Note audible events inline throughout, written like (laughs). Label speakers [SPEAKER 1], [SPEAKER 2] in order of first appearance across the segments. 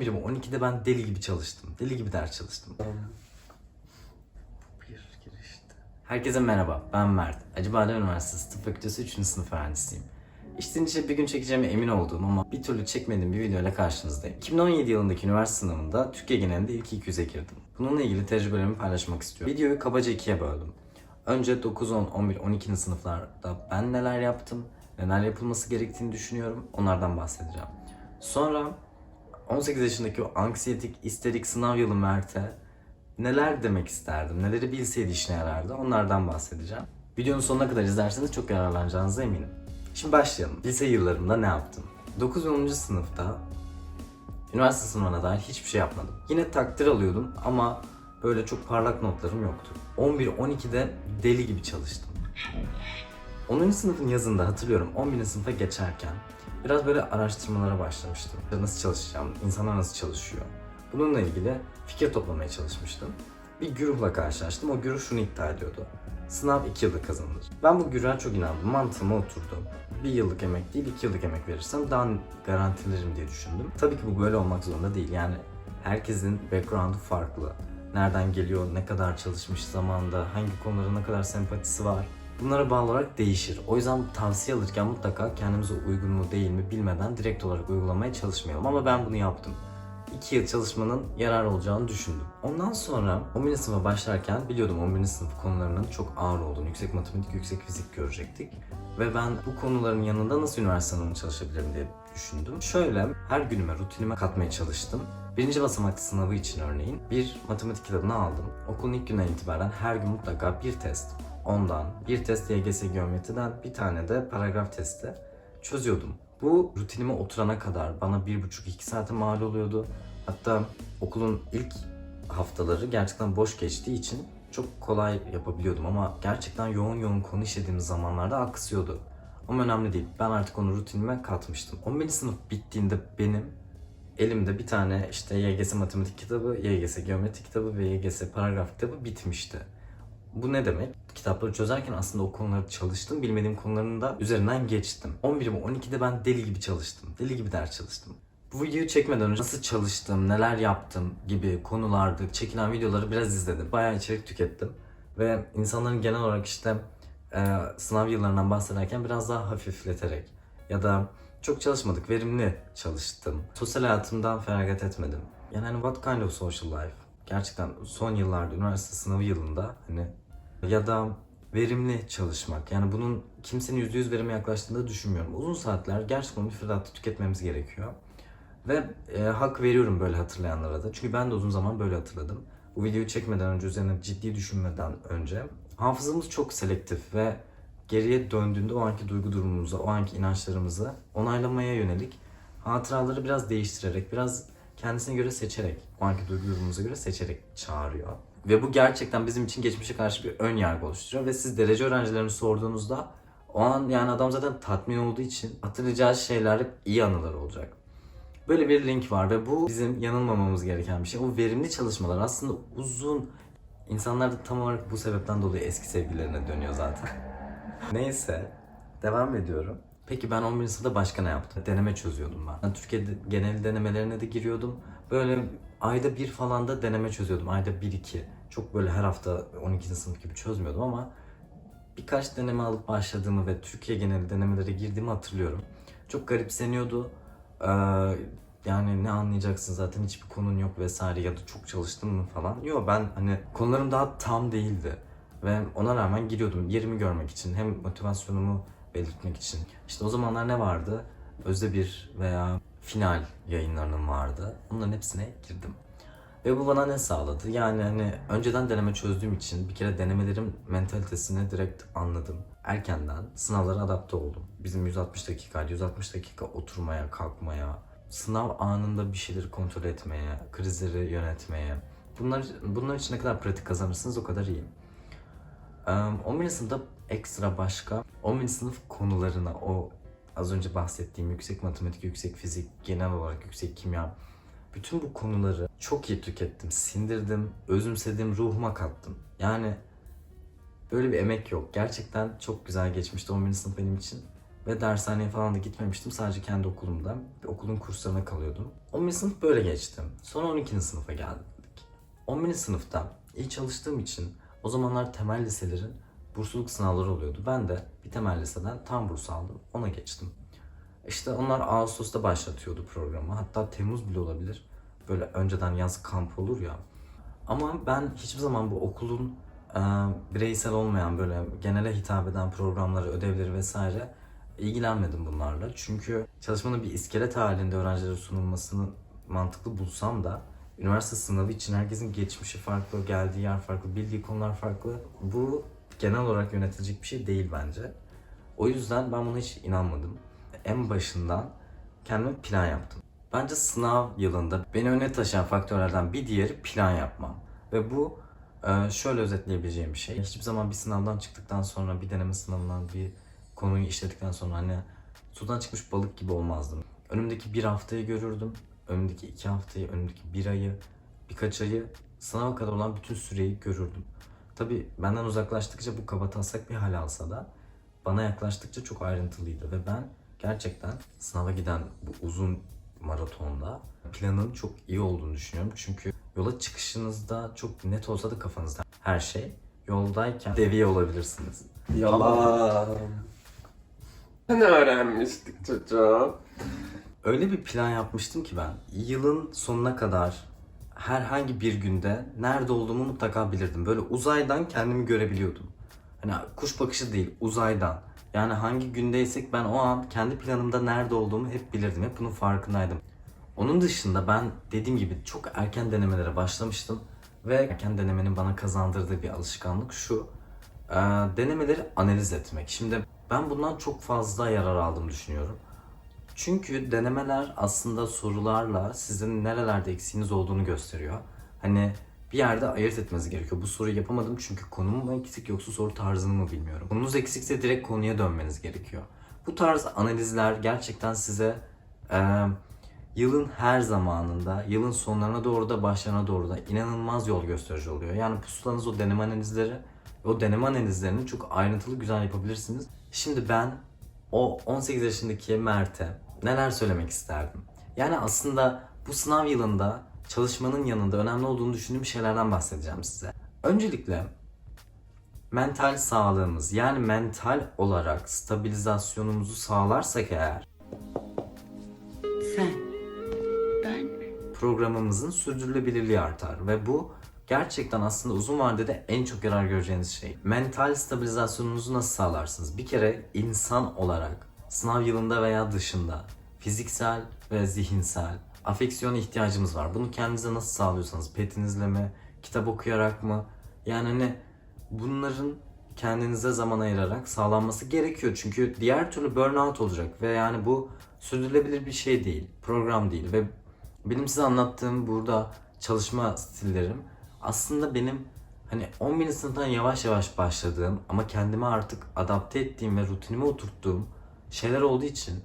[SPEAKER 1] 11 ve 12'de ben deli gibi çalıştım. Deli gibi ders çalıştım. Herkese merhaba, ben Mert. Acıbadem Üniversitesi Tıp Fakültesi 3. sınıf öğrencisiyim. İşten içe bir gün çekeceğime emin olduğum ama bir türlü çekmediğim bir video ile karşınızdayım. 2017 yılındaki üniversite sınavında Türkiye genelinde ilk 200'e girdim. Bununla ilgili tecrübelerimi paylaşmak istiyorum. Videoyu kabaca ikiye böldüm. Önce 9, 10, 11, 12. sınıflarda ben neler yaptım, neler yapılması gerektiğini düşünüyorum, onlardan bahsedeceğim. Sonra 18 yaşındaki o anksiyetik, isterik sınav yılı Mert'e neler demek isterdim, neleri bilseydi işine yarardı onlardan bahsedeceğim. Videonun sonuna kadar izlerseniz çok yararlanacağınıza eminim. Şimdi başlayalım. Lise yıllarımda ne yaptım? 9 ve 10. sınıfta üniversite sınavına dair hiçbir şey yapmadım. Yine takdir alıyordum ama böyle çok parlak notlarım yoktu. 11-12'de deli gibi çalıştım. 10. sınıfın yazında hatırlıyorum 11. sınıfa geçerken biraz böyle araştırmalara başlamıştım. Nasıl çalışacağım, insanlar nasıl çalışıyor. Bununla ilgili fikir toplamaya çalışmıştım. Bir güruhla karşılaştım. O güruh şunu iddia ediyordu. Sınav 2 yılda kazanılır. Ben bu güruha çok inandım. Mantığıma oturdu. Bir yıllık emek değil, iki yıllık emek verirsem daha garantilerim diye düşündüm. Tabii ki bu böyle olmak zorunda değil. Yani herkesin background'u farklı. Nereden geliyor, ne kadar çalışmış zamanda, hangi konulara ne kadar sempatisi var. Bunlara bağlı olarak değişir. O yüzden tavsiye alırken mutlaka kendimize uygun mu değil mi bilmeden direkt olarak uygulamaya çalışmayalım. Ama ben bunu yaptım. 2 yıl çalışmanın yarar olacağını düşündüm. Ondan sonra 11. sınıfa başlarken biliyordum 11. sınıf konularının çok ağır olduğunu, yüksek matematik, yüksek fizik görecektik. Ve ben bu konuların yanında nasıl üniversite sınavına çalışabilirim diye düşündüm. Şöyle her günüme, rutinime katmaya çalıştım. Birinci basamaklı sınavı için örneğin bir matematik kitabını aldım. Okulun ilk günden itibaren her gün mutlaka bir test. Ondan bir test YGS geometriden bir tane de paragraf testi çözüyordum. Bu rutinime oturana kadar bana bir buçuk iki saate mal oluyordu. Hatta okulun ilk haftaları gerçekten boş geçtiği için çok kolay yapabiliyordum ama gerçekten yoğun yoğun konu işlediğim zamanlarda aksıyordu. Ama önemli değil. Ben artık onu rutinime katmıştım. 11. sınıf bittiğinde benim elimde bir tane işte YGS matematik kitabı, YGS geometri kitabı ve YGS paragraf kitabı bitmişti. Bu ne demek? Kitapları çözerken aslında o konuları çalıştım. Bilmediğim konuların da üzerinden geçtim. 11 ve 12'de ben deli gibi çalıştım. Deli gibi ders çalıştım. Bu videoyu çekmeden önce nasıl çalıştım, neler yaptım gibi konularda çekilen videoları biraz izledim. Bayağı içerik tükettim. Ve insanların genel olarak işte e, sınav yıllarından bahsederken biraz daha hafifleterek ya da çok çalışmadık, verimli çalıştım. Sosyal hayatımdan feragat etmedim. Yani hani what kind of social life? Gerçekten son yıllarda üniversite sınavı yılında hani ya da verimli çalışmak. Yani bunun kimsenin %100 verime yaklaştığını da düşünmüyorum. Uzun saatler gerçekten müfredatı tüketmemiz gerekiyor. Ve e, hak veriyorum böyle hatırlayanlara da. Çünkü ben de uzun zaman böyle hatırladım. Bu videoyu çekmeden önce, üzerine ciddi düşünmeden önce. Hafızamız çok selektif ve geriye döndüğünde o anki duygu durumumuzu, o anki inançlarımızı onaylamaya yönelik hatıraları biraz değiştirerek, biraz kendisine göre seçerek, o anki duygu durumumuza göre seçerek çağırıyor. Ve bu gerçekten bizim için geçmişe karşı bir ön yargı oluşturuyor. Ve siz derece öğrencilerini sorduğunuzda o an yani adam zaten tatmin olduğu için hatırlayacağı şeyler hep iyi anılar olacak. Böyle bir link var ve bu bizim yanılmamamız gereken bir şey. O verimli çalışmalar aslında uzun insanlar da tam olarak bu sebepten dolayı eski sevgililerine dönüyor zaten. (laughs) Neyse devam ediyorum. Peki ben 11. sınıfta başka ne yaptım? Deneme çözüyordum ben. ben Türkiye genel denemelerine de giriyordum. Böyle ayda bir falan da deneme çözüyordum. Ayda bir iki. Çok böyle her hafta 12. sınıf gibi çözmüyordum ama birkaç deneme alıp başladığımı ve Türkiye genel denemelere girdiğimi hatırlıyorum. Çok garipseniyordu. Ee, yani ne anlayacaksın zaten hiçbir konun yok vesaire ya da çok çalıştın mı falan. Yok ben hani konularım daha tam değildi. Ve ona rağmen giriyordum yerimi görmek için hem motivasyonumu belirtmek için. İşte o zamanlar ne vardı? Özde bir veya final yayınlarının vardı. Bunların hepsine girdim. Ve bu bana ne sağladı? Yani hani önceden deneme çözdüğüm için bir kere denemelerim mentalitesini direkt anladım. Erkenden sınavlara adapte oldum. Bizim 160 dakika, 160 dakika oturmaya, kalkmaya, sınav anında bir şeyleri kontrol etmeye, krizleri yönetmeye. Bunlar, bunlar için ne kadar pratik kazanırsınız o kadar iyi. Ee, 11. sınıfta ekstra başka 11. sınıf konularına o az önce bahsettiğim yüksek matematik, yüksek fizik, genel olarak yüksek kimya bütün bu konuları çok iyi tükettim, sindirdim, özümsedim, ruhuma kattım. Yani böyle bir emek yok. Gerçekten çok güzel geçmişti 11. sınıf benim için. Ve dershaneye falan da gitmemiştim. Sadece kendi okulumda. Bir okulun kurslarına kalıyordum. 11. sınıf böyle geçti. Sonra 12. sınıfa geldik. 11. sınıfta iyi çalıştığım için o zamanlar temel liselerin bursluluk sınavları oluyordu. Ben de bir temel liseden tam burs aldım. Ona geçtim. İşte onlar Ağustos'ta başlatıyordu programı. Hatta Temmuz bile olabilir. Böyle önceden yaz kampı olur ya. Ama ben hiçbir zaman bu okulun e, bireysel olmayan böyle genele hitap eden programları, ödevleri vesaire ilgilenmedim bunlarla. Çünkü çalışmanın bir iskelet halinde öğrencilere sunulmasını mantıklı bulsam da üniversite sınavı için herkesin geçmişi farklı, geldiği yer farklı, bildiği konular farklı. Bu genel olarak yönetilecek bir şey değil bence. O yüzden ben buna hiç inanmadım. En başından kendime plan yaptım. Bence sınav yılında beni öne taşıyan faktörlerden bir diğeri plan yapmam. Ve bu e, şöyle özetleyebileceğim bir şey. Hiçbir zaman bir sınavdan çıktıktan sonra, bir deneme sınavından bir konuyu işledikten sonra hani sudan çıkmış balık gibi olmazdım. Önümdeki bir haftayı görürdüm. Önümdeki iki haftayı, önümdeki bir ayı, birkaç ayı, sınava kadar olan bütün süreyi görürdüm. Tabi benden uzaklaştıkça bu kabataslak bir hal alsa da bana yaklaştıkça çok ayrıntılıydı ve ben gerçekten sınava giden bu uzun maratonda planın çok iyi olduğunu düşünüyorum. Çünkü yola çıkışınızda çok net olsa da kafanızda her şey yoldayken deviye olabilirsiniz.
[SPEAKER 2] Yalan. Ne öğrenmiştik çocuğum?
[SPEAKER 1] Öyle bir plan yapmıştım ki ben yılın sonuna kadar herhangi bir günde nerede olduğumu mutlaka bilirdim. Böyle uzaydan kendimi görebiliyordum. Hani kuş bakışı değil, uzaydan. Yani hangi gündeysek ben o an kendi planımda nerede olduğumu hep bilirdim. Hep bunun farkındaydım. Onun dışında ben dediğim gibi çok erken denemelere başlamıştım. Ve erken denemenin bana kazandırdığı bir alışkanlık şu. Ee, denemeleri analiz etmek. Şimdi ben bundan çok fazla yarar aldım düşünüyorum. Çünkü denemeler aslında sorularla sizin nerelerde eksiğiniz olduğunu gösteriyor. Hani bir yerde ayırt etmeniz gerekiyor. Bu soruyu yapamadım çünkü konum mu eksik yoksa soru tarzını mı bilmiyorum. Konunuz eksikse direkt konuya dönmeniz gerekiyor. Bu tarz analizler gerçekten size e, yılın her zamanında, yılın sonlarına doğru da başlarına doğru da inanılmaz yol gösterici oluyor. Yani pusulanız o deneme analizleri, o deneme analizlerini çok ayrıntılı güzel yapabilirsiniz. Şimdi ben o 18 yaşındaki Mert'e neler söylemek isterdim? Yani aslında bu sınav yılında çalışmanın yanında önemli olduğunu düşündüğüm şeylerden bahsedeceğim size. Öncelikle mental sağlığımız yani mental olarak stabilizasyonumuzu sağlarsak eğer
[SPEAKER 3] Sen. Ben
[SPEAKER 1] programımızın sürdürülebilirliği artar ve bu gerçekten aslında uzun vadede en çok yarar göreceğiniz şey. Mental stabilizasyonunuzu nasıl sağlarsınız? Bir kere insan olarak sınav yılında veya dışında fiziksel ve zihinsel afeksiyona ihtiyacımız var. Bunu kendinize nasıl sağlıyorsanız petinizle mi, kitap okuyarak mı? Yani hani bunların kendinize zaman ayırarak sağlanması gerekiyor. Çünkü diğer türlü burnout olacak ve yani bu sürdürülebilir bir şey değil, program değil ve benim size anlattığım burada çalışma stillerim aslında benim hani 11. sınıftan yavaş yavaş başladığım ama kendime artık adapte ettiğim ve rutinime oturttuğum şeyler olduğu için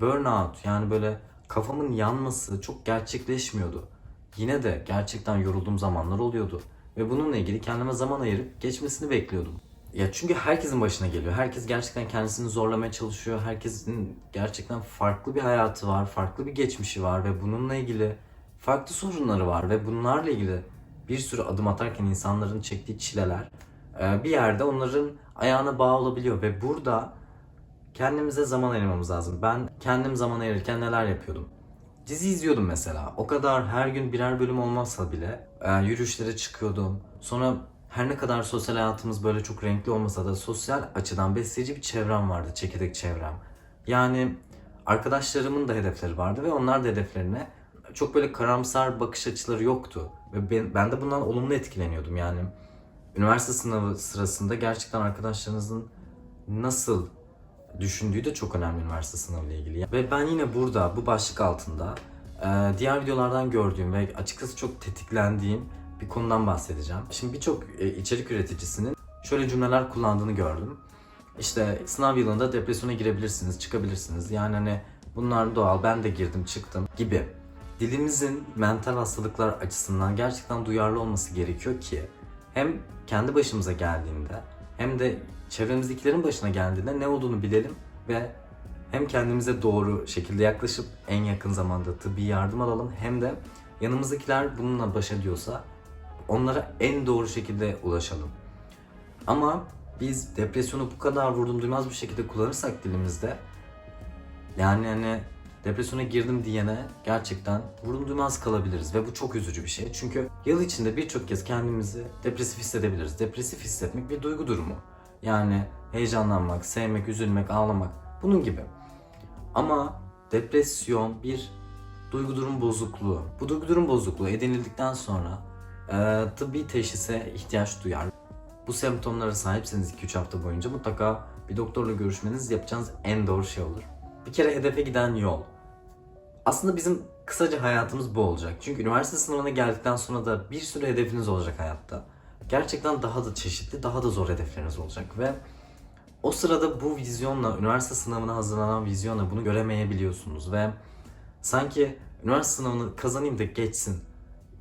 [SPEAKER 1] burnout yani böyle kafamın yanması çok gerçekleşmiyordu. Yine de gerçekten yorulduğum zamanlar oluyordu ve bununla ilgili kendime zaman ayırıp geçmesini bekliyordum. Ya çünkü herkesin başına geliyor. Herkes gerçekten kendisini zorlamaya çalışıyor. Herkesin gerçekten farklı bir hayatı var, farklı bir geçmişi var ve bununla ilgili farklı sorunları var ve bunlarla ilgili bir sürü adım atarken insanların çektiği çileler e, bir yerde onların ayağına bağ olabiliyor ve burada kendimize zaman ayırmamız lazım. Ben kendim zaman ayırırken neler yapıyordum? Dizi izliyordum mesela. O kadar her gün birer bölüm olmazsa bile e, yürüyüşlere çıkıyordum. Sonra her ne kadar sosyal hayatımız böyle çok renkli olmasa da sosyal açıdan besleyici bir çevrem vardı. Çekirdek çevrem. Yani arkadaşlarımın da hedefleri vardı ve onlar da hedeflerine çok böyle karamsar bakış açıları yoktu. Ve ben, ben de bundan olumlu etkileniyordum yani. Üniversite sınavı sırasında gerçekten arkadaşlarınızın nasıl düşündüğü de çok önemli üniversite sınavı ile ilgili. Ve ben yine burada bu başlık altında e, diğer videolardan gördüğüm ve açıkçası çok tetiklendiğim bir konudan bahsedeceğim. Şimdi birçok e, içerik üreticisinin şöyle cümleler kullandığını gördüm. İşte sınav yılında depresyona girebilirsiniz, çıkabilirsiniz. Yani hani bunlar doğal, ben de girdim, çıktım gibi. Dilimizin mental hastalıklar açısından gerçekten duyarlı olması gerekiyor ki hem kendi başımıza geldiğinde hem de çevremizdekilerin başına geldiğinde ne olduğunu bilelim ve hem kendimize doğru şekilde yaklaşıp en yakın zamanda tıbbi yardım alalım hem de yanımızdakiler bununla baş ediyorsa onlara en doğru şekilde ulaşalım. Ama biz depresyonu bu kadar vurdum duymaz bir şekilde kullanırsak dilimizde yani hani depresyona girdim diyene gerçekten vurdum duymaz kalabiliriz ve bu çok üzücü bir şey. Çünkü yıl içinde birçok kez kendimizi depresif hissedebiliriz. Depresif hissetmek bir duygu durumu. Yani heyecanlanmak, sevmek, üzülmek, ağlamak bunun gibi. Ama depresyon bir duygu durum bozukluğu. Bu duygu durum bozukluğu edinildikten sonra e, tıbbi teşhise ihtiyaç duyar. Bu semptomlara sahipseniz 2-3 hafta boyunca mutlaka bir doktorla görüşmeniz yapacağınız en doğru şey olur. Bir kere hedefe giden yol. Aslında bizim kısaca hayatımız bu olacak. Çünkü üniversite sınavına geldikten sonra da bir sürü hedefiniz olacak hayatta. Gerçekten daha da çeşitli, daha da zor hedefleriniz olacak ve o sırada bu vizyonla, üniversite sınavına hazırlanan vizyonla bunu göremeyebiliyorsunuz ve sanki üniversite sınavını kazanayım da geçsin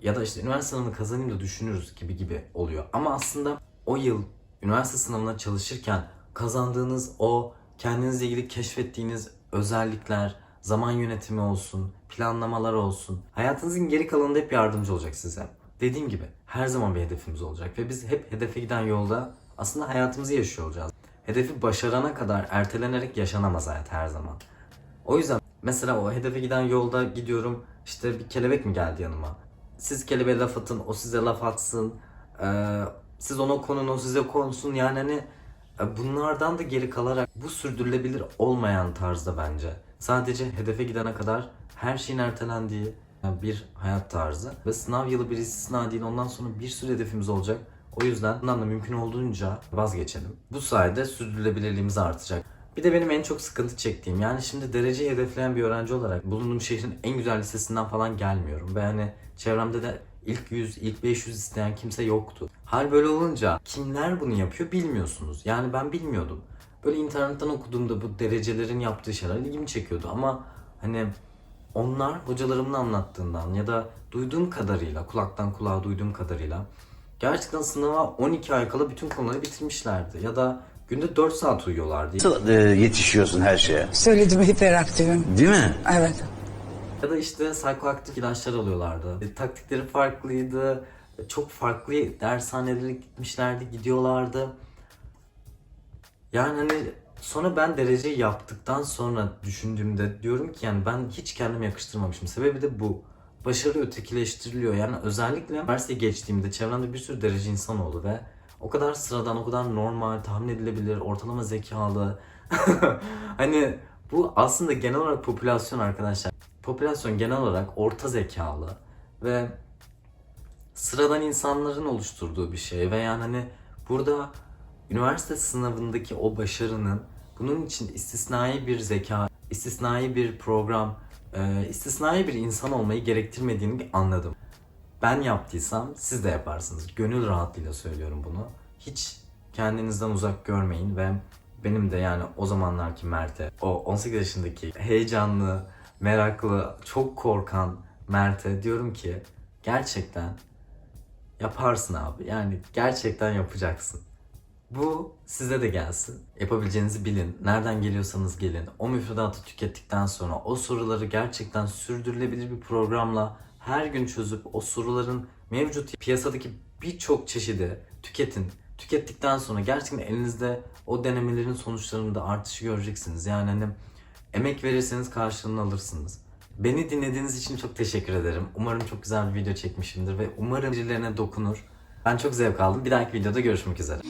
[SPEAKER 1] ya da işte üniversite sınavını kazanayım da düşünürüz gibi gibi oluyor. Ama aslında o yıl üniversite sınavına çalışırken kazandığınız o kendinizle ilgili keşfettiğiniz özellikler, zaman yönetimi olsun, planlamalar olsun. Hayatınızın geri kalanında hep yardımcı olacak size. Dediğim gibi her zaman bir hedefimiz olacak ve biz hep hedefe giden yolda aslında hayatımızı yaşıyor olacağız. Hedefi başarana kadar ertelenerek yaşanamaz hayat her zaman. O yüzden mesela o hedefe giden yolda gidiyorum işte bir kelebek mi geldi yanıma? Siz kelebeğe laf atın, o size laf atsın. Ee, siz ona konun, o size konsun. Yani hani bunlardan da geri kalarak bu sürdürülebilir olmayan tarzda bence. Sadece hedefe gidene kadar her şeyin ertelendiği e, bir hayat tarzı. Ve sınav yılı bir istisna değil. Ondan sonra bir sürü hedefimiz olacak. O yüzden bundan da mümkün olduğunca vazgeçelim. Bu sayede sürdürülebilirliğimiz artacak. Bir de benim en çok sıkıntı çektiğim yani şimdi dereceyi hedefleyen bir öğrenci olarak bulunduğum şehrin en güzel lisesinden falan gelmiyorum. Ve hani çevremde de ilk 100, ilk 500 isteyen kimse yoktu. Hal böyle olunca kimler bunu yapıyor bilmiyorsunuz. Yani ben bilmiyordum. Böyle internetten okuduğumda bu derecelerin yaptığı şeyler ilgimi çekiyordu ama hani onlar hocalarımın anlattığından ya da duyduğum kadarıyla, kulaktan kulağa duyduğum kadarıyla gerçekten sınava 12 ay kala bütün konuları bitirmişlerdi. Ya da günde 4 saat uyuyorlardı.
[SPEAKER 4] Nasıl e, yetişiyorsun her şeye?
[SPEAKER 5] Söyledim hiperaktifim.
[SPEAKER 4] Değil mi?
[SPEAKER 5] Evet.
[SPEAKER 1] Ya da işte psikoaktif ilaçlar alıyorlardı. E, taktikleri farklıydı. E, Çok farklı dershanelere gitmişlerdi, gidiyorlardı. Yani hani sonra ben dereceyi yaptıktan sonra düşündüğümde diyorum ki yani ben hiç kendime yakıştırmamışım. Sebebi de bu. Başarı ötekileştiriliyor. Yani özellikle üniversiteye geçtiğimde çevremde bir sürü derece insan oldu ve o kadar sıradan, o kadar normal, tahmin edilebilir, ortalama zekalı. (laughs) hani bu aslında genel olarak popülasyon arkadaşlar. Popülasyon genel olarak orta zekalı ve sıradan insanların oluşturduğu bir şey ve yani hani burada üniversite sınavındaki o başarının bunun için istisnai bir zeka, istisnai bir program, e, istisnai bir insan olmayı gerektirmediğini anladım. Ben yaptıysam siz de yaparsınız. Gönül rahatlığıyla söylüyorum bunu. Hiç kendinizden uzak görmeyin ve benim de yani o zamanlarki Mert'e, o 18 yaşındaki heyecanlı, meraklı, çok korkan Mert'e diyorum ki gerçekten yaparsın abi. Yani gerçekten yapacaksın. Bu size de gelsin. Yapabileceğinizi bilin. Nereden geliyorsanız gelin. O müfredatı tükettikten sonra o soruları gerçekten sürdürülebilir bir programla her gün çözüp o soruların mevcut piyasadaki birçok çeşidi tüketin. Tükettikten sonra gerçekten elinizde o denemelerin sonuçlarında artışı göreceksiniz. Yani hani emek verirseniz karşılığını alırsınız. Beni dinlediğiniz için çok teşekkür ederim. Umarım çok güzel bir video çekmişimdir ve umarım birilerine dokunur. Ben çok zevk aldım. Bir dahaki videoda görüşmek üzere.